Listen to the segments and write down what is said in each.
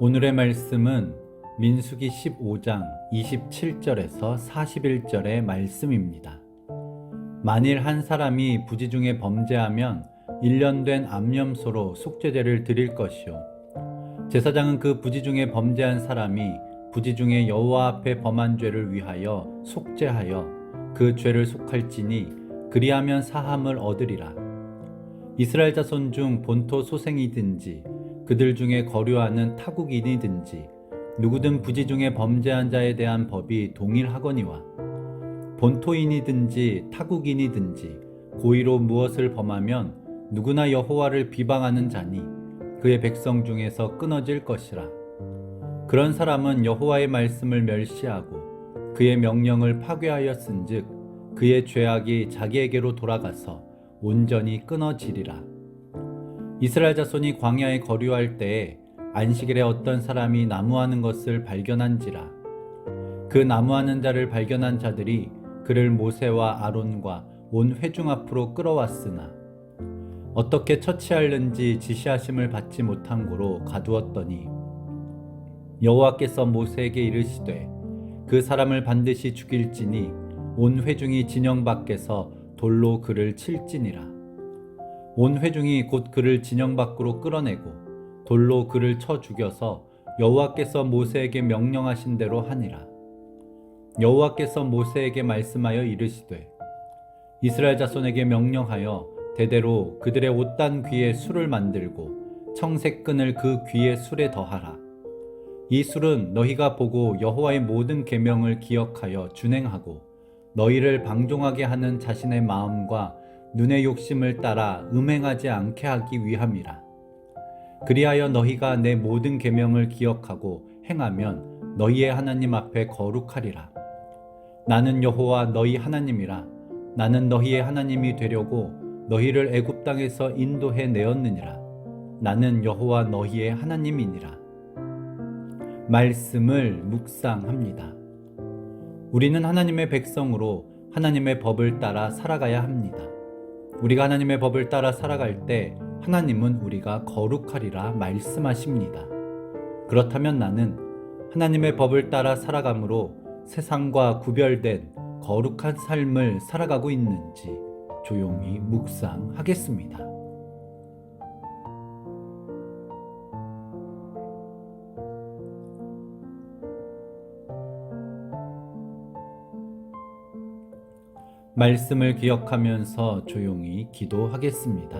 오늘의 말씀은 민수기 15장 27절에서 41절의 말씀입니다. 만일 한 사람이 부지 중에 범죄하면 1년 된 암염소로 속죄제를 드릴 것이요 제사장은 그 부지 중에 범죄한 사람이 부지 중에 여호와 앞에 범한 죄를 위하여 속죄하여 그 죄를 속할지니 그리하면 사함을 얻으리라 이스라엘 자손 중 본토 소생이든지 그들 중에 거류하는 타국인이든지 누구든 부지 중에 범죄한 자에 대한 법이 동일하거니와 본토인이든지 타국인이든지 고의로 무엇을 범하면 누구나 여호와를 비방하는 자니 그의 백성 중에서 끊어질 것이라. 그런 사람은 여호와의 말씀을 멸시하고 그의 명령을 파괴하였은즉 그의 죄악이 자기에게로 돌아가서 온전히 끊어지리라 이스라엘 자손이 광야에 거류할 때에 안식일에 어떤 사람이 나무하는 것을 발견한지라. 그 나무하는 자를 발견한 자들이 그를 모세와 아론과 온 회중 앞으로 끌어왔으나 어떻게 처치하는지 지시하심을 받지 못한 고로 가두었더니 여호와께서 모세에게 이르시되 그 사람을 반드시 죽일지니 온 회중이 진영 밖에서 돌로 그를 칠지니라 온 회중이 곧 그를 진영 밖으로 끌어내고 돌로 그를 쳐 죽여서 여호와께서 모세에게 명령하신 대로 하니라. 여호와께서 모세에게 말씀하여 이르시되 이스라엘 자손에게 명령하여 대대로 그들의 옷단 귀에 술을 만들고 청색 끈을 그 귀에 술에 더하라. 이 술은 너희가 보고 여호와의 모든 계명을 기억하여 준행하고 너희를 방종하게 하는 자신의 마음과 눈의 욕심을 따라 음행하지 않게 하기 위함이라. 그리하여 너희가 내 모든 계명을 기억하고 행하면 너희의 하나님 앞에 거룩하리라. 나는 여호와 너희 하나님이라. 나는 너희의 하나님이 되려고 너희를 애굽 땅에서 인도해 내었느니라. 나는 여호와 너희의 하나님이니라. 말씀을 묵상합니다. 우리는 하나님의 백성으로 하나님의 법을 따라 살아가야 합니다. 우리가 하나님의 법을 따라 살아갈 때 하나님은 우리가 거룩하리라 말씀하십니다. 그렇다면 나는 하나님의 법을 따라 살아감으로 세상과 구별된 거룩한 삶을 살아가고 있는지 조용히 묵상하겠습니다. 말씀을 기억하면서 조용히 기도하겠습니다.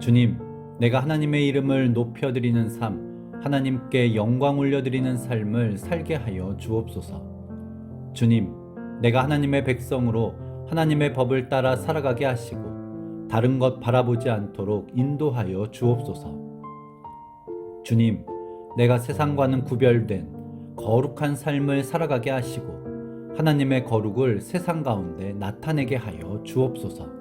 주님, 내가 하나님의 이름을 높여드리는 삶, 하나님께 영광 올려드리는 삶을 살게 하여 주옵소서. 주님, 내가 하나님의 백성으로 하나님의 법을 따라 살아가게 하시고 다른 것 바라보지 않도록 인도하여 주옵소서. 주님, 내가 세상과는 구별된 거룩한 삶을 살아가게 하시고 하나님의 거룩을 세상 가운데 나타내게 하여 주옵소서.